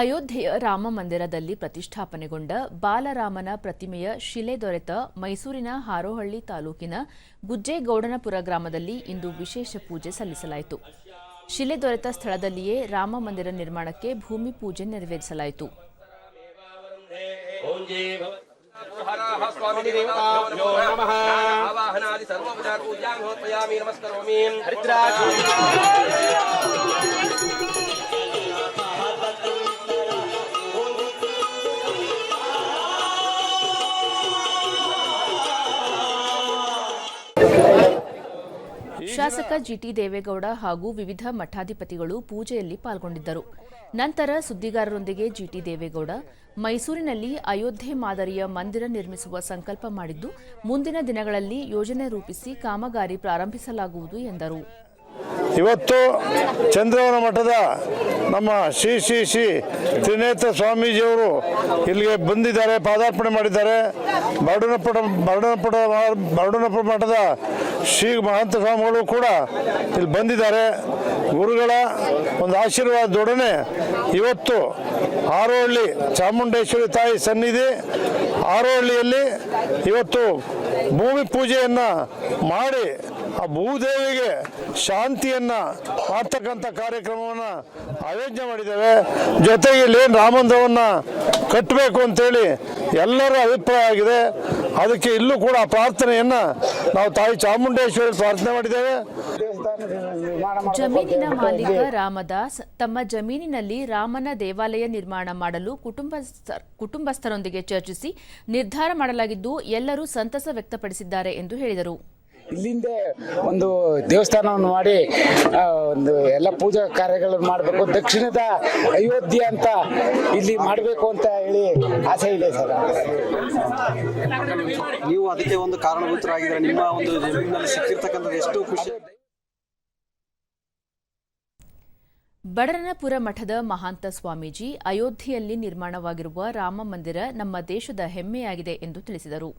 ಅಯೋಧ್ಯೆಯ ರಾಮ ಮಂದಿರದಲ್ಲಿ ಪ್ರತಿಷ್ಠಾಪನೆಗೊಂಡ ಬಾಲರಾಮನ ಪ್ರತಿಮೆಯ ಶಿಲೆ ದೊರೆತ ಮೈಸೂರಿನ ಹಾರೋಹಳ್ಳಿ ತಾಲೂಕಿನ ಗುಜ್ಜೇಗೌಡನಪುರ ಗ್ರಾಮದಲ್ಲಿ ಇಂದು ವಿಶೇಷ ಪೂಜೆ ಸಲ್ಲಿಸಲಾಯಿತು. ಶಿಲೆ ದೊರೆತ ಸ್ಥಳದಲ್ಲಿಯೇ ರಾಮ ಮಂದಿರ ನಿರ್ಮಾಣಕ್ಕೆ ಭೂಮಿ ಪೂಜೆ ನೆರವೇರಿಸಲಾಯಿತು. ಶಾಸಕ ಜಿಟಿ ದೇವೇಗೌಡ ಹಾಗೂ ವಿವಿಧ ಮಠಾಧಿಪತಿಗಳು ಪೂಜೆಯಲ್ಲಿ ಪಾಲ್ಗೊಂಡಿದ್ದರು. ನಂತರ ಸುದ್ದಿಗಾರರೊಂದಿಗೆ ಜಿಟಿ ದೇವೇಗೌಡ ಮೈಸೂರಿನಲ್ಲಿ ಅಯೋಧ್ಯೆ ಮಾದರಿಯ ಮಂದಿರ ನಿರ್ಮಿಸುವ ಸಂಕಲ್ಪ ಮಾಡಿದ್ದು ಮುಂದಿನ ದಿನಗಳಲ್ಲಿ ಯೋಜನೆ ರೂಪಿಸಿ ಕಾಮಗಾರಿ ಪ್ರಾರಂಭಿಸಲಾಗುವುದು ಎಂದರು. ಇವತ್ತು ಚಂದ್ರವನ ಮಠದ ನಮ್ಮ ಶ್ರೀ ಶ್ರೀ ಶ್ರೀ ತ್ರಿನೇತ್ರ ಸ್ವಾಮೀಜಿಯವರು ಇಲ್ಲಿಗೆ ಬಂದಿದ್ದಾರೆ, ಪಾದಾರ್ಪಣೆ ಮಾಡಿದ್ದಾರೆ. ಬರಡನಪಟ ಬರಡನಪಟ ಬರಡನಪುರ ಮಠದ ಶ್ರೀ ಮಹಂತ ಸ್ವಾಮಿಗಳು ಕೂಡ ಇಲ್ಲಿ ಬಂದಿದ್ದಾರೆ. ಗುರುಗಳ ಒಂದು ಆಶೀರ್ವಾದದೊಡನೆ ಇವತ್ತು ಆರೋಹಳ್ಳಿ ಚಾಮುಂಡೇಶ್ವರಿ ತಾಯಿ ಸನ್ನಿಧಿ ಆರೋಹಳ್ಳಿಯಲ್ಲಿ ಇವತ್ತು ಭೂಮಿ ಪೂಜೆಯನ್ನು ಮಾಡಿ ಆ ಭೂದೇವಿಗೆ ಶಾಂತಿಯನ್ನ ಮಾಡ್ತಕ್ಕಂಥ ಕಾರ್ಯಕ್ರಮವನ್ನ ಆಯೋಜನೆ ಮಾಡಿದ್ದೇವೆ. ಜೊತೆಗೆ ಇಲ್ಲಿ ರಾಮಂದವನ್ನ ಕಟ್ಟಬೇಕು ಅಂತೇಳಿ ಎಲ್ಲರ ಅಭಿಪ್ರಾಯ ಆಗಿದೆ. ಅದಕ್ಕೆ ಇಲ್ಲೂ ಕೂಡ ಪ್ರಾರ್ಥನೆಯನ್ನ ನಾವು ತಾಯಿ ಚಾಮುಂಡೇಶ್ವರಿ ಪ್ರಾರ್ಥನೆ ಮಾಡಿದ್ದೇವೆ. ಜಮೀನಿನ ಮಾಲೀಕ ರಾಮದಾಸ್ ತಮ್ಮ ಜಮೀನಿನಲ್ಲಿ ರಾಮನ ದೇವಾಲಯ ನಿರ್ಮಾಣ ಮಾಡಲು ಕುಟುಂಬ ಕುಟುಂಬಸ್ಥರೊಂದಿಗೆ ಚರ್ಚಿಸಿ ನಿರ್ಧಾರ ಮಾಡಲಾಗಿದ್ದು ಎಲ್ಲರೂ ಸಂತಸ ವ್ಯಕ್ತಪಡಿಸಿದ್ದಾರೆ ಎಂದು ಹೇಳಿದರು. ಇಲ್ಲಿಂದೆ ಒಂದು ದೇವಸ್ಥಾನವನ್ನು ಮಾಡಿ ಒಂದು ಎಲ್ಲ ಪೂಜಾ ಕಾರ್ಯಗಳನ್ನು ಮಾಡಬೇಕು. ದಕ್ಷಿಣದ ಅಯೋಧ್ಯೆ ಅಂತ ಇಲ್ಲಿ ಮಾಡಬೇಕು ಅಂತ ಹೇಳಿ ಆಸೆ ಇದೆ ಸರ್. ನೀವು ಅದಕ್ಕೆ ಒಂದು ಕಾರಣಭೂತರಾಗಿದ್ರೆ ನಿಮ್ಮ ಒಂದು ಜಮೀನಿನಲ್ಲಿ ಸಿಕ್ಕಿರ್ತಕ್ಕಂಥದ್ದು ಎಷ್ಟು ಖುಷಿ. ಬಡರನಪುರ ಮಠದ ಮಹಾಂತ ಸ್ವಾಮೀಜಿ ಅಯೋಧ್ಯೆಯಲ್ಲಿ ನಿರ್ಮಾಣವಾಗಿರುವ ರಾಮ ಮಂದಿರ ನಮ್ಮ ದೇಶದ ಹೆಮ್ಮೆಯಾಗಿದೆ ಎಂದು ತಿಳಿಸಿದರು.